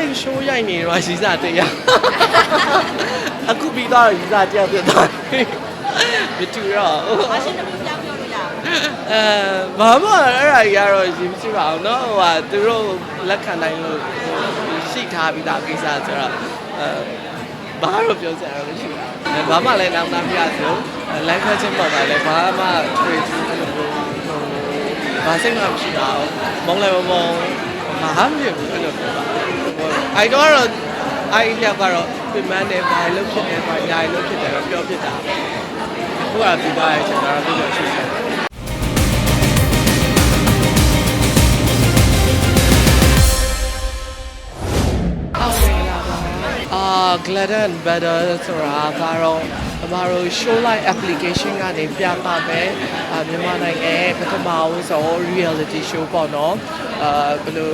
live show ရိုက်နေတော့ရီစာတရားအခုပြီးတော့ရီစာတရားပြသွားတယ်မတူတော့ မရှင်တပူပြောင်းပြောလို့ရအောင် အဲဘာမှအဲ့ဒါကြီးကတော့ရင်မရှိပါဘူးเนาะဟိုဟာသူတို့လက်ခံနိုင်လို့ရှိထားပြီးသားကိစ္စဆိုတော့အဲဘာလို့ပြောစရာမရှိပါဘူးဘာမှလည်းနောက်သားပြဆိုလမ်းခတ်ချင်းပေါ်တာလည်းဘာမှတွေ့အဲ့လိုမျိုးဘာစိတ်မှမရှိပါဘူးမုံလည်းမမုံဘာမှမဖြစ်ဘူးအဲ့လိုပြောပါ အဲ့တော့အဲ့ဒီရောက်ကတော့ပြင်မနဲ့ဘာလို့ဖြစ်နေဘာညာလို့ဖြစ်တယ်ပြောဖြစ်တာအခုကပြီးသွားရဲ့အချိန်ကတော့သူ့ကိုရှိတယ်အော်ဝင်လာပါအာ Gladden Better ဆိုတာကတော့ အမတို့ show live application ကနေပြသမယ်အာမြန်မာနိုင်ငံရဲ့ပထမဦးဆုံး reality show ပေါ့နော်အာဘယ်လို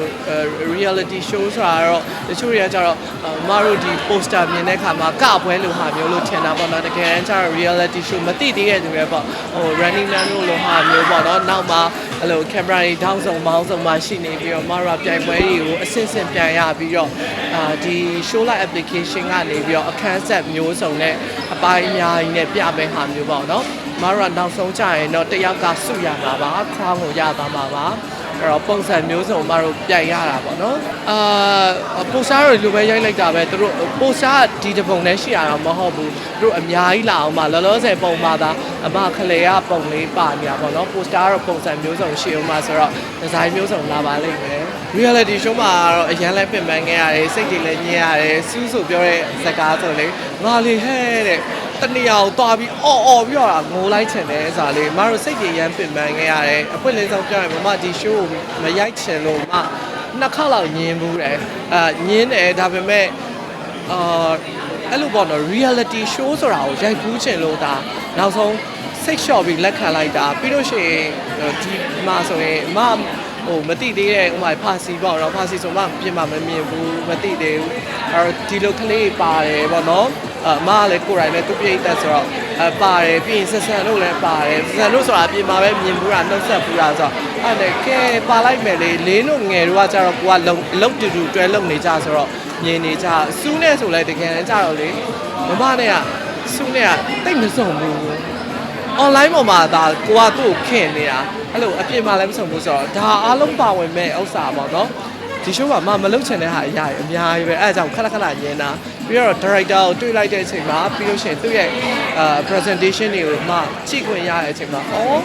reality show ဆိုတာတော့တချို့တွေကကြတော့အမတို့ဒီ poster မြင်တဲ့အခါမှာကပွဲလိုဟာမျိုးလို့ထင်တာပေါ့နော်တကယ်တမ်းကျတော့ reality show မသိသေးတဲ့သူတွေပေါ့ဟို running man လို့လိုဟာမျိုးပေါ့နော်နောက်မှာအဲ့လို camera တွေတောင်းစုံမောင်းစုံမှရှိနေပြီးတော့မတို့ကပြိုင်ပွဲတွေကိုအဆင့်ဆင့်ပြန်ရပြီးတော့အာဒီ show live application ကနေပြီးတော့အခန်းဆက်မျိုးစုံနဲ့အပိုင်းအများကြီးနဲ့ပြမယ်ဟာမျိုးပေါ့နော်မတို့ကနောက်ဆုံးကြရင်တော့တယောက်ကစုရမှာပါ crown ကိုရသွားမှာပါအဲ့တော့ပုံစံမျိုးစုံမတို့ပြန်ရတာပေါ့နော်အာပိုစတာတွေလိုပဲရိုက်လိုက်တာပဲသူတို့ပိုစတာကဒီတစ်ပုံနဲ့ရှိရတာမဟုတ်ဘူးသူတို့အများကြီးလာအောင်မလောလောဆယ်ပုံပါတာအမခလေကပုံလေးပါနေတာပေါ့နော်ပိုစတာကတော့ပုံစံမျိုးစုံရှိအောင်မှာဆိုတော့ဒီဇိုင်းမျိုးစုံလာပါလိမ့်မယ် reality show မှာတော့အရန်လဲပြင်ပန်းခဲ့ရတယ်စိတ်တွေလည်းညစ်ရတယ်စူးဆိုပြောတဲ့ဇာတ်ကားဆိုလေငါလေဟဲ့တဲ့ တနေရာကိုတွားပြီးအော်အော်ပြီးတော့ငိုလိုက်ချင်တယ်ဆိုတာလေမတို့စိတ်တွေရမ်းပြင်ပန်းခဲ့ရတယ်အပွင့်လေးဆုံးပြောရင်မမဒီ show ကိုမရိုက်ချင်လို့မနှစ်ခါလောက်ညင်းဘူးတယ်အာညင်းတယ်ဒါပေမဲ့အာအဲ့လိုပေါ့နော် reality show ဆိုတာကိုရိုက်ဘူးချင်လို့ဒါနောက်ဆုံးစိတ်လျှော့ပြီးလက်ခံလိုက်တာပြီးလို့ရှိရင်ဒီမှာဆိုရင်မဟိုမတိသေးတဲ့ဥမာဖာစီပေါ့နော်ဖာစီဆိုမှပြင်မှာမမြင်ဘူးမတိသေးဘူးအဲ့တော့ဒီလိုကလေးပါတယ်ပေါ့နော် အမကလည်းကိုယ်တိုင်လည်းသူပြိတ်သက်ဆိုတော့အပါတယ်ပြီးရင်ဆက်ဆန်လို့လည်းပါတယ်ဆက်ဆန်လို့ဆိုတာပြင်မှာပဲမြင်ဘူးတာနှုတ်ဆက်ဘူးတာဆိုတော့အဲ့ဒါကဲပါလိုက်မယ်လေလေးလို့ငယ်တော့ကျတော့ကိုကလုံလုံတူတူတွဲလုံနေကြဆိုတော့မြင်နေကြစူးနဲ့ဆိုလဲတကယ်ကြတော့လေမမနဲ့ကစူးနဲ့ကတိတ်မစုံဘူး online ပေါ်မှာဒါကိုကသူ့ကိုခင်နေတာအဲ့လိုအပြင်မှာလည်းမဆုံးဘူးဆိုတော့ဒါအားလုံးပါဝင်မဲ့ဥစ္စာပေါ့နော်ဒီ show မှာမမလုပ်ချင်တဲ့ဟာအရာကြီးအများကြီးပဲအဲအကြောင်းခဏခဏညင်းတာ ပြီးတော့ director ကိုတွေ့လိုက်တဲ့အချိန်မှာပြီးလို့ရှိရင်သူ့ရဲ့အာ presentation တွေကိုမှကြည့်ခွင့်ရတဲ့အချိန်မှာအော်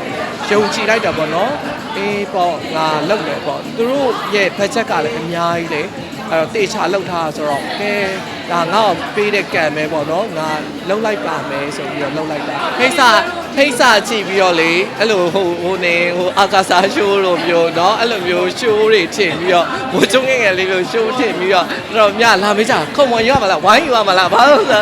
ယုံကြည်လိုက်တာပေါ့နော်အေးပေါ့ငါလုပ်မယ်ပေါ့သူတို့ရဲ့ budget ကလည်းအများကြီးလေ အဲ့တော့တေချာလောက်ထားဆိုတော့ကဲဒါငါ့ကိုပေးတဲ့ကံပဲပေါ့နော်ငါလုံလိုက်ပါမယ်ဆိုပြီးတော့လုံလိုက်တာဖိစာဖိစာကြည့်ပြီးတော့လေအဲ့လိုဟိုဟိုနေဟိုအာကာစာရှိုးလိုမျိုးနော်အဲ့လိုမျိုးရှိုးတွေထင်ပြီးတော့ဟိုကျုံငယ်ငယ်လေးလိုရှိုးထင်ပြီးတော့တော့မြလာမေးကြခုံမရမလားဝိုင်းယူရမလားဘာလို့လဲ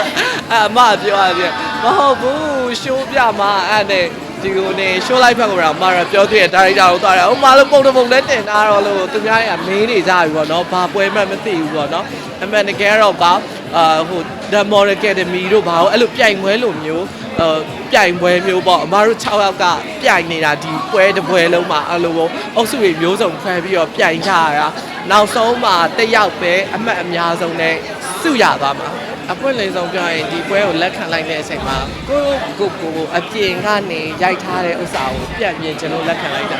အမပြောရပြန်မဟုတ်ဘူးရှိုးပြမှာအဲ့နဲ့ ဒီကိုနေရှိုးလိုက်ဖက်ကတော့မာရပြောသေးတယ်ဒါရိုက်တာကိုသွားတယ်ဟိုမာလို့ပုံတပုံနဲ့တင်တာတော့လို့သူများကမင်းနေကြပြီပေါ့နော်ဘာပွဲမှမသိဘူးပေါ့နော်အမှန်တကယ်တော့ပါအာဟို The Model Academy တို့ဘာလို့အဲ့လိုပြိုင်ပွဲလိုမျိုးအဲပြိုင်ပွဲမျိုးပေါ့အမားတို့6ယောက်ကပြိုင်နေတာဒီပွဲတစ်ပွဲလုံးမှာအဲ့လိုပေါ့အုပ်စုတွေမျိုးစုံခွဲပြီးတော့ပြိုင်ကြရတာနောက်ဆုံးမှာတစ်ယောက်ပဲအမှတ်အများဆုံးနဲ့စုရသွားမှာ အပွင့်လေးဆုံးပြောရင်ဒီပွဲကိုလက်ခံလိုက်တဲ့အချိန်မှာကိုကိုကိုကိုအပြင်ကနေရိုက်ထားတဲ့ဥစ္စာကိုပြတ်မြင်ကျွန်တော်လက်ခံလိုက်တာ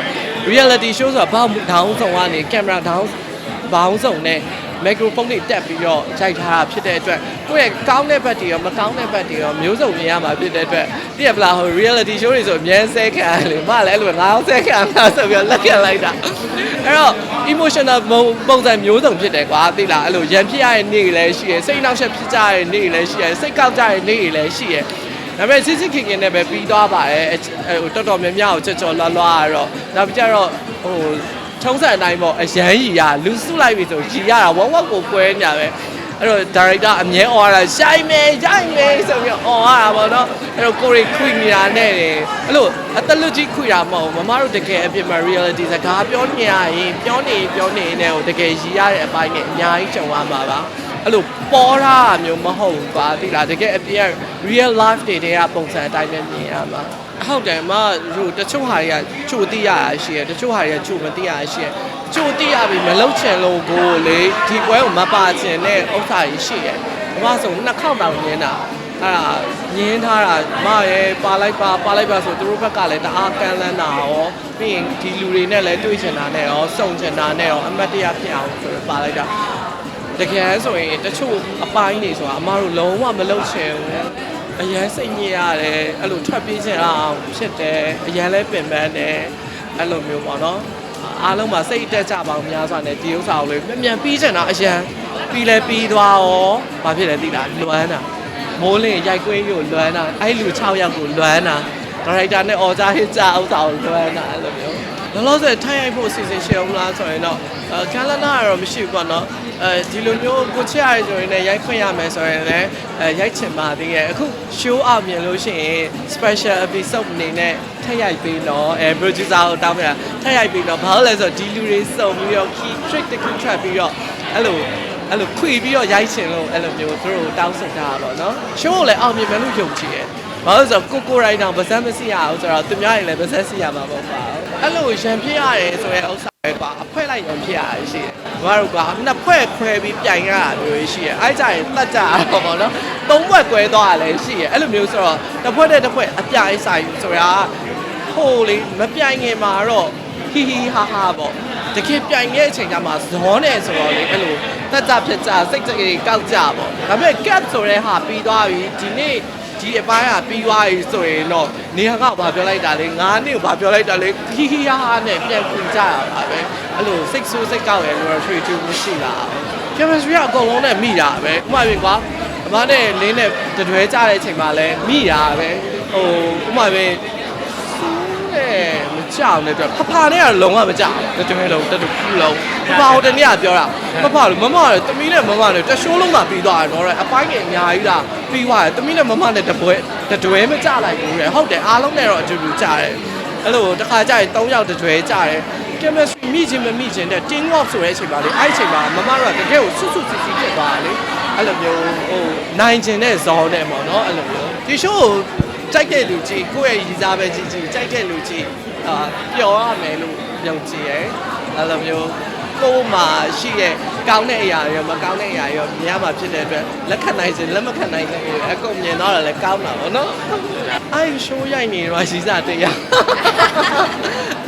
reality show ဆိုတာဘာမှဒေါင်းဆောင်ကနေကင်မရာဒေါင်းဘောင်းဆောင်နဲ့ မီခရိုဖုန်းတွေတက်ပြီးတော့ရိုက်ထားတာဖြစ်တဲ့အတွက်ကိုယ့်ရဲ့ကောင်းတဲ့ဘက်တွေရောမကောင်းတဲ့ဘက်တွေရောမျိုးစုံမြင်ရမှာဖြစ်တဲ့အတွက်သိရပလားဟို reality show တွေဆိုအများဆဲခံရလေမလည်းအဲ့လိုငါအောင်ဆဲခံရမှာဆိုပြီးတော့လက်ခံလိုက်တာအဲ့တော့ emotional ပုံစံမျိုးစုံဖြစ်တယ်ကွာသိလားအဲ့လိုရံဖြစ်ရတဲ့နေ့တွေလည်းရှိရယ်စိတ်နှောက်ယှက်ဖြစ်ကြတဲ့နေ့တွေလည်းရှိရယ်စိတ်ကောက်ကြတဲ့နေ့တွေလည်းရှိရယ်ဒါပေမဲ့စစ်စစ်ခင်ခင်နဲ့ပဲပြီးသွားပါတယ်ဟိုတော်တော်များများကိုချက်ချော်လွှတ်လွှတ်ရတော့နောက်ပြီးကြတော့ဟို ထုံးစံအတိုင်းပေါ့အရန်ကြီးရလူစုလိုက်ပြီဆိုကြီးရတာဝက်ဝက်ကိုကွဲနေရပဲအဲ့တော့ director အမြဲអော်ရတာရှိုင်းမယ်ရှိုင်းမယ်ဆိုပြီးអော်ရတာပေါ့နော်အဲ့တော့ကိုရီခွိနေတာနဲ့တယ်အဲ့လိုအသက်လူကြီးခွိတာမဟုတ်ဘူးမမတို့တကယ်အပြင်မှာ reality စကားပြောနေရရင်ပြောနေပြောနေနေဟိုတကယ်ရည်ရတဲ့အပိုင်းနဲ့အများကြီးကြုံရမှာပါအဲ့လိုပေါ်တာမျိုးမဟုတ်ဘူးကွာသိလားတကယ်အပြင် real life တွေတဲ့ပုံစံအတိုင်းပဲမြင်ရမှာ ဟုတ်တယ်မဟိုတချို့ဟာတွေကချိုသိရတာရှိရတချို့ဟာတွေကချိုမသိရတာရှိရကြိုတိရပြီမလုတ်ချင်လို့ကိုလေဒီပွဲကိုမပါချင်တဲ့ဥစ္စာကြီးရှိတယ်။ဘာလို့ဆိုနှစ်ခေါက်တောင်ညင်းတာအဲ့ဒါညင်းထားတာမရဲပါလိုက်ပါပါလိုက်ပါဆိုသူတို့ဘက်ကလည်းတအားကမ်းလန်းတာရောပြီးရင်ဒီလူတွေနဲ့လည်းတွေ့ချင်တာနဲ့ရောစုံချင်တာနဲ့ရောအမတ်တရဖြစ်အောင်ဆိုတော့ပါလိုက်တာတကယ်ဆိုရင်တချို့အပိုင်းနေဆိုတာအမတို့လုံးဝမလုတ်ချင်ဘူး အရန်စိတ်ညစ်ရတယ်အဲ့လိုထွက်ပြေးချင်အောင်ဖြစ်တယ်အရန်လဲပင်ပန်းတယ်အဲ့လိုမျိုးပေါ့နော်အားလုံးမှာစိတ်တက်ကြပါအောင်များစွာနဲ့ဒီဥစ္စာကိုလေမြန်မြန်ပြီးချင်တာအရန်ပြီးလဲပြီးသွားရောဘာဖြစ်လဲသိလားလွမ်းတာမိုးလင်းရိုက်ကွင်းကိုလွမ်းတာအဲ့လူ6ယောက်ကိုလွမ်းတာဒါရိုက်တာနဲ့အော်ဂျာဟစ်ကြဥစ္စာကိုလွမ်းတာအဲ့လိုမျိုး လောလောဆယ်ထိုင်ရိုက်ဖို့အစီအစဉ်ရှိအောင်လားဆိုရင်တော့အဲကလနာကတော့မရှိဘူးပေါ့နော်အဲဒီလိုမျိုးကိုချစ်ရတယ်ဆိုရင်လည်းရိုက်ခွင့်ရမယ်ဆိုရင်လည်းအဲရိုက်ချင်ပါသေးရဲ့အခု show အောင်မြင်လို့ရှိရင် special episode အနေနဲ့ထည့်ရိုက်ပေးတော့အဲ producer ကိုတောင်းပြတာထည့်ရိုက်ပေးတော့ဘာလို့လဲဆိုတော့ဒီလူတွေစုံပြီးတော့ key trick တစ်ခု track ပြီးတော့အဲ့လိုအဲ့လိုခွေပြီးတော့ရိုက်ချင်လို့အဲ့လိုမျိုးသူတို့တောင်းဆိုတာပါတော့နော် show ကိုလည်းအောင်မြင်မယ်လို့ယုံကြည်ရဲ့ ဘာလို့လဲဆိုတော့ကိုကိုရိုင်းတောင်ဗဇက်မစီရအောင်ဆိုတော့သူများတွေလည်းဗဇက်စီရမှာပေါ့ပါအဲ့လိုရံပြရတယ်ဆိုရဲဥစ္စာပဲကွာအဖွဲလိုက်ရံပြရတယ်ရှိတယ်ဘာလို့ကွာနှစ်ဖွဲ့ခွဲပြီးပြိုင်ရတာမျိုးရှိရဲ့အဲ့ကြရင်တတ်ကြတာပေါ့နော်သုံးဘွက်ကွဲသွားတာလည်းရှိရဲ့အဲ့လိုမျိုးဆိုတော့တစ်ဖွဲ့တဲ့တစ်ဖွဲ့အပြိုင်ဆိုင်ဆိုတာဟိုလေမပြိုင်ခင်မှာတော့ဟီဟီဟာဟာပေါ့တကယ်ပြိုင်ရဲ့အချိန်ကျမှဇောနဲ့ဆိုတော့လေအဲ့လိုတက်ကြဖြစ်ကြစိတ်ကြကြီးကောက်ကြပေါ့ဒါပေမဲ့ gap ဆိုတဲ့ဟာပြီးသွားပြီဒီနေ့ ဒီအပိုင်းကပြီးသွားပြီဆိုရင်တော့နေဟာကဘာပြောလိုက်တာလဲငါးနှစ်ကိုဘာပြောလိုက်တာလဲဟီဟီဟာဟာနဲ့ပြန်ပြင်ကြရပါပဲအဲ့လိုစိတ်ဆိုးစိတ်ကောက်ရလို့ထွေထူးမရှိလား chemistry ကအကုန်လုံးနဲ့မိတာပဲဥပမာပြင်ကွာအမနဲ့လင်းနဲ့တတွဲကြတဲ့အချိန်မှာလဲမိတာပဲဟိုဥပမာပြင် တဲ့မကြောက်နဲ့တော့ဖဖနဲ့ကလုံးဝမကြောက်တတွဲလုံးတတူခုလုံးဖဖဟိုတနေ့ကပြောတာဖဖလို့မမလည်းတမီးနဲ့မမနဲ့တရှိုးလုံးသာပြီးသွားတယ်တော့တဲ့အပိုင်းငယ်အများကြီးလားပြီးသွားတယ်တမီးနဲ့မမနဲ့တပွဲတတွဲမကြလိုက်ဘူးတဲ့ဟုတ်တယ်အားလုံးနဲ့တော့အတူတူကြတယ်အဲ့လိုတစ်ခါကြရင်၃ယောက်တတွဲကြတယ် chemistry မိချင်းမမိချင်းတဲ့ team work ဆိုတဲ့အချိန်ပါလေအဲ့အချိန်မှာမမတို့ကတကယ်ကိုဆွတ်ဆွတ်စီစီဖြစ်သွားတာလေအဲ့လိုမျိုးဟိုနိုင်ကျင်တဲ့ဇောင်းနဲ့ပေါ့နော်အဲ့လိုမျိုးဒီ show ကိုကြိုက်တဲ့လူကြီးကိုယ့်ရဲ့ရည်စားပဲကြီးကြီးကြိုက်တဲ့လူကြီး အာပျော်ရမယ်လို့ယုံကြည်ရဲအဲ့လိုမျိုးကိုယ်မှာရှိတဲ့ကောင်းတဲ့အရာရောမကောင်းတဲ့အရာရောမြင်ရမှာဖြစ်တဲ့အတွက်လက်ခံနိုင်ခြင်းလက်မခံနိုင်ခြင်းတွေအကုန်မြင်တော့လည်းကောင်းတာပေါ့နော်အဲ့ show ရိုက်နေတော့ရည်စားတရား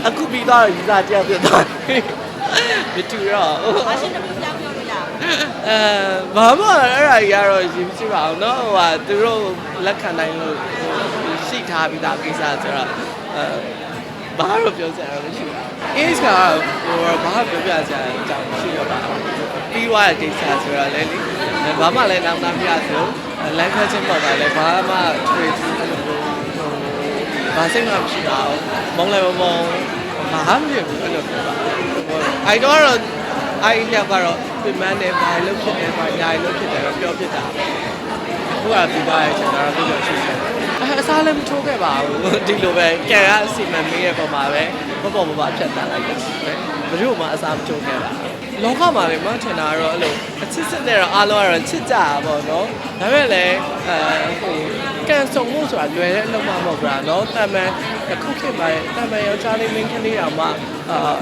အခုပြီးတော့ရည်စားတရားပြသွားတယ်မတူတော့ ဘာရှင်းတစ်ခုပြောင်းပြောလို့ရအောင် အဲဘာမှအဲ့ဒါကြီးကတော့ရည်မရှိပါဘူးเนาะဟိုဟာသူတို့လက်ခံနိုင်လို့ရှိထားပြီးသားကိစ္စဆိုတော့အဲ ဘာလို့ပြောစရာမရှိပါဘူး is ကဟိုဘာပြောပြစရာအကြောင်းမရှိတော့ပါဘူးပြီးသွားတဲ့ကိစ္စဆိုတော့လည်းလေဘာမှလည်းနောက်သားပြဆိုလမ်းခတ်ချင်းပေါ့တာလည်းဘာမှထွေထူးအဲ့လိုဟိုဘာစိတ်မှမရှိပါဘူးမုံလည်းမမုံဘာမှမဖြစ်ဘူးအဲ့လိုပြောပါအဲ့တော့အဲ့ဒီရောက်ကတော့ပြင်ပန်းတယ်ဘာလို့ဖြစ်တယ်ဘာညာလို့ဖြစ်တယ်ပြောဖြစ်တာခုကပြပါရဲ့ကျွန်တော်တို့ပြောရှိတယ် အဲအစားလည်းမထိုးခဲ့ပါဘူးဒီလိုပဲကြံကအစီမံမေးရဲ့ပုံမှာပဲမပေါ်မပါဖြတ်တန်းလိုက်တယ်ဘယ်သူမှအစားမထိုးခဲ့ပါလောကမှာလည်းမထင်တာတော့အဲ့လိုအချစ်စစ်တဲ့တော့အားလုံးကတော့ချစ်ကြတာပေါ့နော်ဒါပေမဲ့လည်းအဲဟိုကန်ဆုံမှုဆိုတာလွယ်တဲ့အလုပ်မှမဟုတ်ဘူးလားနော်တမန်အခုခေတ်မှာတမန်ယောက်ျားလေးမင်းကလေးတောင်မှအာ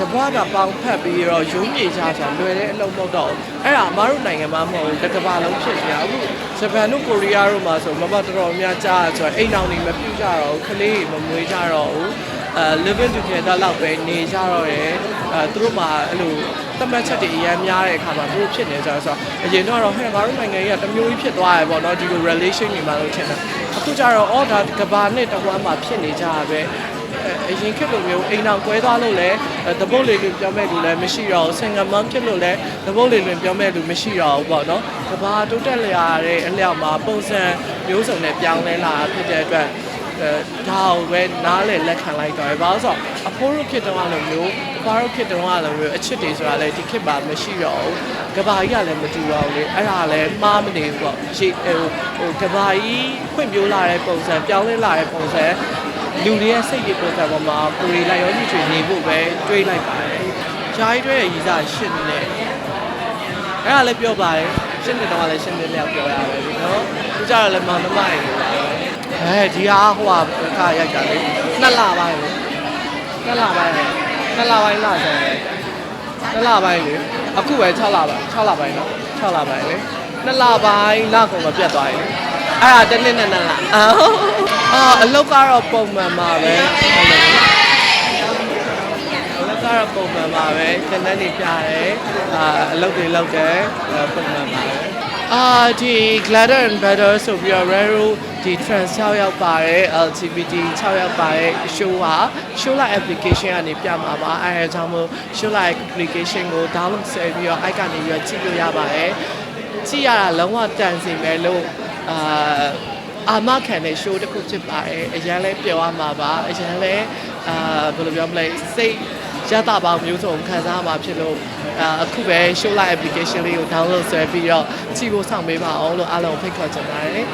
တပွားကပေါင်းဖက်ပြီးတော့ရုံးမြေချချာလွယ်တဲ့အလုပ်မဟုတ်တော့ဘူးအဲ့ဒါအမားတို့နိုင်ငံမှာမဟုတ်ဘူးတစ်ကမ္ဘာလုံးဖြစ်နေတာအခုဂျပန်တို့ကိုရီးယားတို့မှာဆိုမမတော်တော်များကြားဆိုတော့အိမ်အောင်တွေမပြုတ်ကြတော့ဘူးကလေးတွေမမွေးကြတော့ဘူးအဲ living together လောက်ပဲနေကြတော့တယ်အဲသူတို့မှာအဲ့လိုသတ်မှတ်ချက်တွေအများများတဲ့အခါမှာသူတို့ဖြစ်နေကြဆိုတော့အရင်တော့ဟဲ့ငါတို့နိုင်ငံကြီးကတစ်မျိုးကြီးဖြစ်သွားရပေါ့နော်ဒီလို relation တွေမှာလို့ထင်တာအခုကျတော့အော်ဒါကဘာနဲ့တကွာမှာဖြစ်နေကြတာပဲ အရင်ခေတ်လိုမျိုးအိမ်အောင်ကွဲသွားလို့လည်းသဘုတ်လေးတွေပြောမဲ့လူလည်းမရှိတော့ဘူးဆင်ငမန်းဖြစ်လို့လည်းသဘုတ်လေးတွေပြောမဲ့လူမရှိတော့ဘူးပေါ့နော်ကဘာတိုးတက်လျာတဲ့အလျောက်မှာပုံစံမျိုးစုံနဲ့ပြောင်းလဲလာဖြစ်တဲ့အတွက်အဲဒါကိုပဲနားလေလက်ခံလိုက်တော့ဘာလို့ဆိုတော့အဖိုးတို့ခေတ်တုန်းကလိုမျိုးဘာတို့ခေတ်တုန်းကလိုမျိုးအချစ်တွေဆိုတာလည်းဒီခေတ်မှာမရှိတော့ဘူးကဘာကြီးကလည်းမတူတော့ဘူးလေအဲ့ဒါလည်းမှားမနေဘူးပေါ့ရှေ့ဟိုဟိုကဘာကြီးဖွင့်ပြိုးလာတဲ့ပုံစံပြောင်းလဲလာတဲ့ပုံစံ လူတွေရဲ့စိတ်ရည်ပုံစံပေါ်မှာကိုရီလိုက်ရောညှိချွေနေဖို့ပဲတွေးလိုက်ပါတယ်။ဂျားကြီးတွေရဲ့ရည်စားရှင်းနေတယ်။အဲ့ဒါလည်းပြောပါတယ်။ရှင်းနေတော့လည်းရှင်းနေလျောက်ပြောရပဲဒီနော်။သူကြတော့လည်းမောင်နှမရည်ပါပဲ။အဲဒီဟာဟိုကခါရိုက်တာလေ။နှစ်လပိုင်းလေ။နှစ်လပိုင်းလေ။နှစ်လပိုင်းလာတယ်။ဟနှစ်လပိုင်းလေအခုပဲ6လပိုင်း6လပိုင်းနော်6လပိုင်းလေနှစ်လပိုင်းလကုန်မပြတ်သွားရင် အဲ့ဒါတစ်နှစ်နဲ့နှစ်လအာအာအလုပ်ကတော့ပုံမှန်ပါပဲအလုပ်ကတော့ပုံမှန်ပါပဲတနက်နေပြတယ်အာအလုပ်တွေလုပ်တယ်ပုံမှန်ပါပဲအာဒီ glider and better ဆိုပြီးတော့ raro ဒီ trans 6ရောက်ပါတယ် LGBT 6ရောက်ပါတယ် show ဟာ show live application ကနေပြမှာပါအဲဒါကြောင့်မို့ show live application ကို download ဆယ်ပြီးတော့ icon ကနေရွေးကြည့်လို့ရပါတယ်ကြည့်ရတာလုံးဝတန်စီမယ်လို့ အာအာမခံတဲ့ show တစ်ခုဖြစ်ပါတယ်အရင်လဲပြောရမှာပါအရင်လဲအာဘယ်လိုပြောမလဲစိတ်ရတာပေါင်းမျိုးစုံခံစားမှာဖြစ်လို့အာအခုပဲ show live application လေးကို download ဆွဲပြီးတော့ကြည့်ဖို့ဆောင်ပေးပါအောင်လို့အားလုံးဖိတ်ခေါ်ချင်ပါတယ်